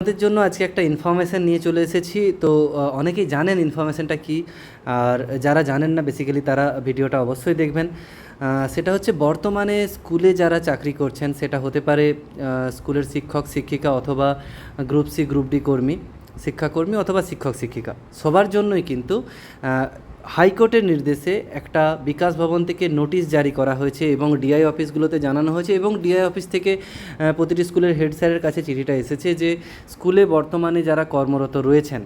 আপনাদের জন্য আজকে একটা ইনফরমেশান নিয়ে চলে এসেছি। তো অনেকেই জানেন ইনফরমেশানটা কি। আর যারা জানেন না বেসিক্যালি তারা ভিডিওটা অবশ্যই দেখবেন। সেটা হচ্ছে বর্তমানে স্কুলে যারা চাকরি করছেন, সেটা হতে পারে স্কুলের শিক্ষক, শিক্ষিকা অথবা গ্রুপ সি গ্রুপ ডি কর্মী, শিক্ষাকর্মী অথবা শিক্ষক, শিক্ষিকা। সবার জন্যই কিন্তু হাইকোর্টের নির্দেশে একটা বিকাশ ভবন থেকে নোটিশ জারি করা হয়েছে এবং ডিআই অফিসগুলোতে জানানো হয়েছে এবং ডিআই অফিস থেকে প্রতিটি স্কুলের হেড স্যারের কাছে চিঠিটা এসেছে যে স্কুলে বর্তমানে যারা কর্মরত রয়েছেন,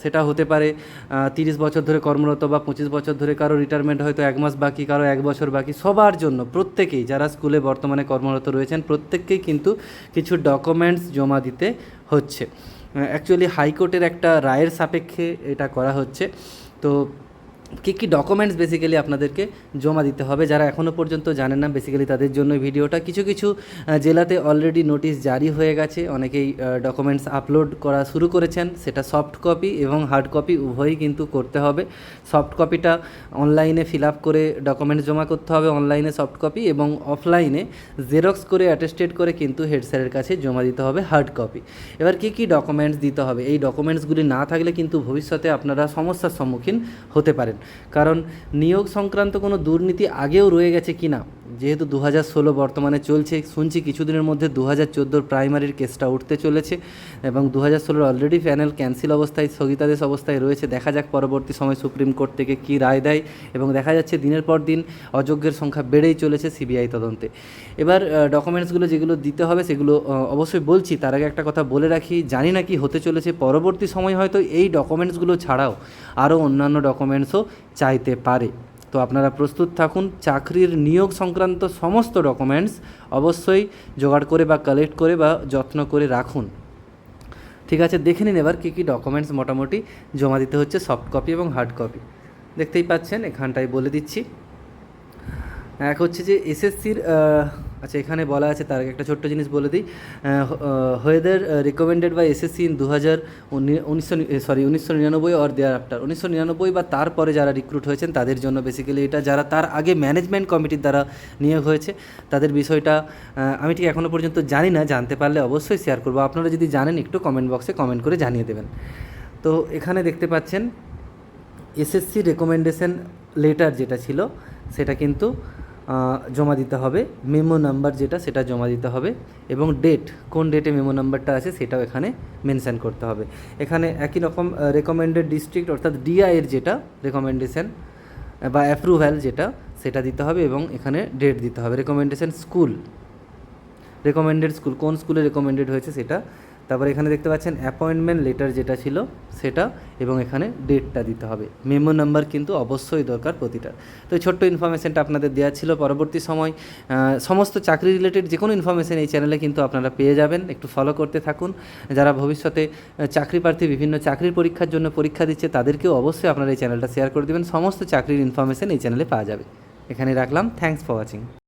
সেটা হতে পারে তিরিশ বছর ধরে কর্মরত বা পঁচিশ বছর ধরে কারও রিটায়ারমেন্ট হয়তো এক মাস বাকি, কারও এক বছর বাকি, সবার জন্য প্রত্যেকেই যারা স্কুলে বর্তমানে কর্মরত রয়েছেন, প্রত্যেককেই কিন্তু কিছু ডকুমেন্টস জমা দিতে হচ্ছে। অ্যাকচুয়ালি হাইকোর্টের একটা রায়ের সাপেক্ষে এটা করা হচ্ছে। তো কী কী ডকুমেন্টস বেসিক্যালি আপনাদেরকে জমা দিতে হবে? যারা এখনও পর্যন্ত জানেন না বেসিক্যালি তাদের জন্য ভিডিওটা। কিছু কিছু জেলাতে অলরেডি নোটিশ জারি হয়ে গেছে। অনেকেই ডকুমেন্টস আপলোড করা শুরু করেছেন। সেটা সফট কপি এবং হার্ড কপি উভয়ই কিন্তু করতে হবে। সফট কপিটা অনলাইনে ফিল আপ করে ডকুমেন্টস জমা করতে হবে অনলাইনে সফট কপি এবং অফলাইনে জেরক্স করে অ্যাটেস্টেড করে কিন্তু হেড স্যারের কাছে জমা দিতে হবে হার্ড কপি এবার কী কী ডকুমেন্টস দিতে হবে? এই ডকুমেন্টসগুলি না থাকলে কিন্তু ভবিষ্যতে আপনারা সমস্যার সম্মুখীন হতে পারেন। কারণ নিয়োগ সংক্রান্ত কোনো দুর্নীতি আগেও রয়ে গেছে কি না যেহেতু দু হাজার ষোলো বর্তমানে চলছে, শুনছি কিছুদিনের মধ্যে দু হাজার চোদ্দোর প্রাইমারির কেসটা উঠতে চলেছে এবং দু হাজার ষোলোর অলরেডি প্যানেল ক্যান্সেল অবস্থায়, স্থগিতাদেশ অবস্থায় রয়েছে। দেখা যাক পরবর্তী সময় সুপ্রিম কোর্ট থেকে কী রায় দেয় এবং দেখা যাচ্ছে দিনের পর দিন অযোগ্যের সংখ্যা বেড়েই চলেছে সিবিআই তদন্তে। এবার ডকুমেন্টসগুলো যেগুলো দিতে হবে সেগুলো অবশ্যই বলছি, তার আগে একটা কথা বলে রাখি, জানি না কি হতে চলেছে, পরবর্তী সময় হয়তো এই ডকুমেন্টসগুলো ছাড়াও আরও অন্যান্য ডকুমেন্টসও চাইতে পারে। তো আপনারা প্রস্তুত থাকুন, চাকরির নিয়োগ সংক্রান্ত সমস্ত ডকুমেন্টস অবশ্যই জোগাড় করে বা কালেক্ট করে বা যত্ন করে রাখুন। ঠিক আছে, দেখে নিন এবার কী কী ডকুমেন্টস মোটামুটি জমা দিতে হচ্ছে সফট কপি এবং হার্ড কপি দেখতেই পাচ্ছেন, এখানটায় বলে দিচ্ছি। এক হচ্ছে যে এসএসসির আচ্ছা এখানে বলা আছে, তার একটা ছোট্ট জিনিস বলে দিই। হয়েদের রিকমেন্ডেড বাই এসএসসি ইন দু হাজার উনিশশো সরি উনিশশো নিরানব্বই অর দেয়ার আফটার উনিশশো নিরানব্বই বা তারপরে যারা রিক্রুট হয়েছেন, তাদের জন্য বেসিক্যালি এটা, যারা তার আগে ম্যানেজমেন্ট কমিটির দ্বারা নিয়োগ হয়েছে, তাদের বিষয়টা আমি ঠিক এখনও পর্যন্ত জানি না, জানতে পারলে অবশ্যই শেয়ার করব। আপনারা যদি জানেন, একটু কমেন্ট বক্সে কমেন্ট করে জানিয়ে দেবেন। তো এখানে দেখতে পাচ্ছেন এসএসসি রেকমেন্ডেশন লেটার যেটা ছিল, সেটা কিন্তু জমা দিতে হবে। মেমো নাম্বার যেটা, সেটা জমা দিতে হবে এবং ডেট কোন ডেটে মেমো নাম্বারটা আছে, সেটাও এখানে মেনশন করতে হবে। এখানে একই রকম রেকমেন্ডেড ডিস্ট্রিক্ট অর্থাৎ ডিআইয়ের যেটা রেকমেন্ডেশন বা অ্যাপ্রুভ্যাল যেটা, সেটা দিতে হবে এবং এখানে ডেট দিতে হবে। রেকমেন্ডেশন স্কুল রেকমেন্ডেড স্কুল কোন স্কুলে রেকমেন্ডেড হয়েছে সেটা তারপর এখানে দেখতে পাচ্ছেন অ্যাপয়েন্টমেন্ট লেটার যেটা ছিল সেটা এবং এখানে ডেটটা দিতে হবে। মেমো নাম্বার কিন্তু অবশ্যই দরকার প্রতিটার। তো এই ছোট্ট ইনফরমেশনটা আপনাদের দেওয়া ছিল। পরবর্তী সময় সমস্ত চাকরি রিলেটেড যে কোনো ইনফরমেশন এই চ্যানেলে কিন্তু আপনারা পেয়ে যাবেন। একটু ফলো করতে থাকুন। যারা ভবিষ্যতে চাকরি প্রার্থী, বিভিন্ন চাকরির পরীক্ষার জন্য পরীক্ষা দিচ্ছে, তাদেরকেও অবশ্যই আপনারা এই চ্যানেলটা শেয়ার করে দেবেন। সমস্ত চাকরির ইনফরমেশন এই চ্যানেলে পাওয়া যাবে। এখানে রাখলাম। Thanks for watching